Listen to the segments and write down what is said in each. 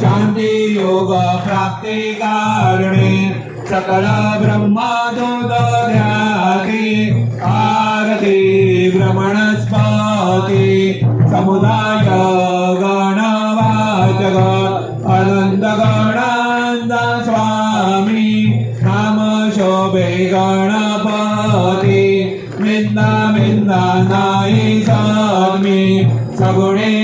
शांति योग प्राप्ति कारणे। सकल ब्रह्मादोदध्याति आरति भ्रमणस्पाति समुदाय गणवाचक। अनंत गणानंद स्वामी। नाम शोभे गणपति। मिन्दा मिन्दा नाई स्वामी। सगुणे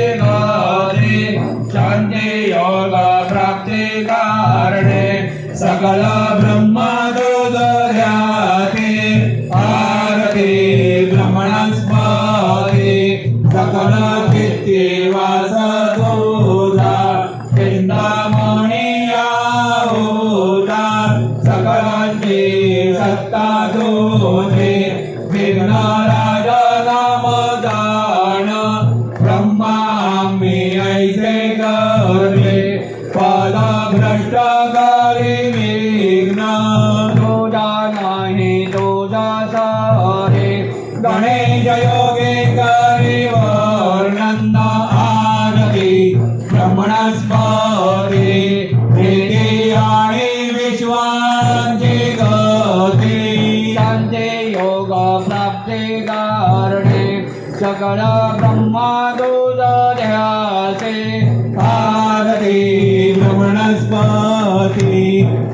सकल ब्रह्मदोदर्याते भारते भ्रमणस्मरे सकल भित्ते वासदोदा चिन्तामणि होता सकल सत्ता दोधे ते कारणे सकळ ब्रह्मादोदध्यासे पार्वती भ्रमणस्पती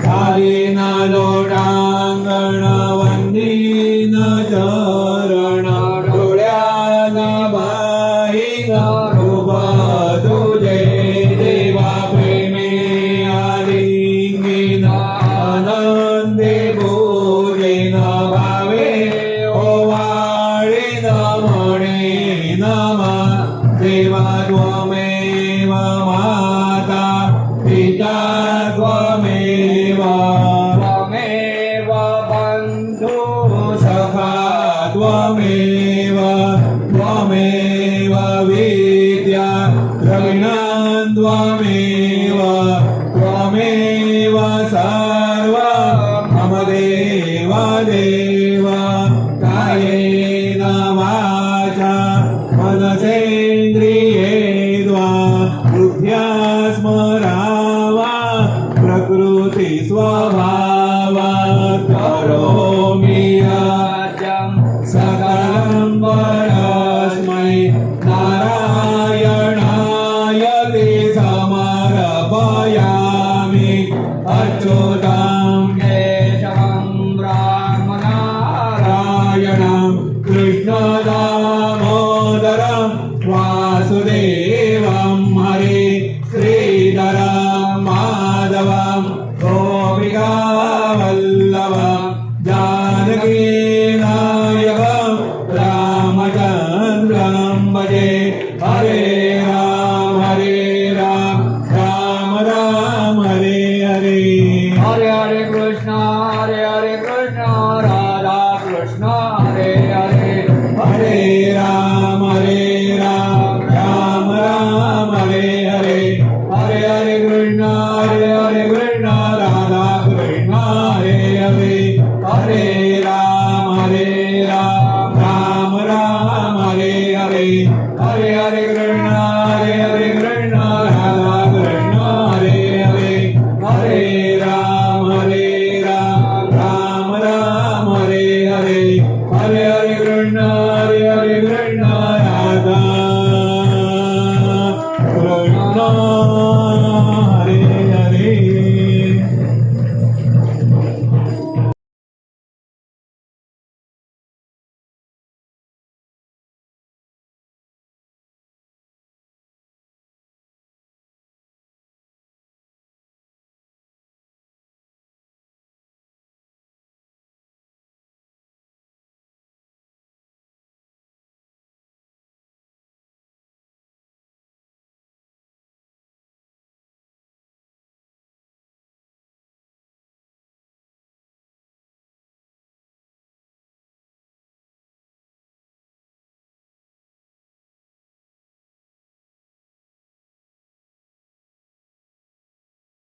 काली नालोडांगण त्वमेव माता पिता त्वमेव त्वमेव बन्धु सखा त्वमेव त्वमेव विद्या रविणा त्वमेव त्वमेव सर्व मम देव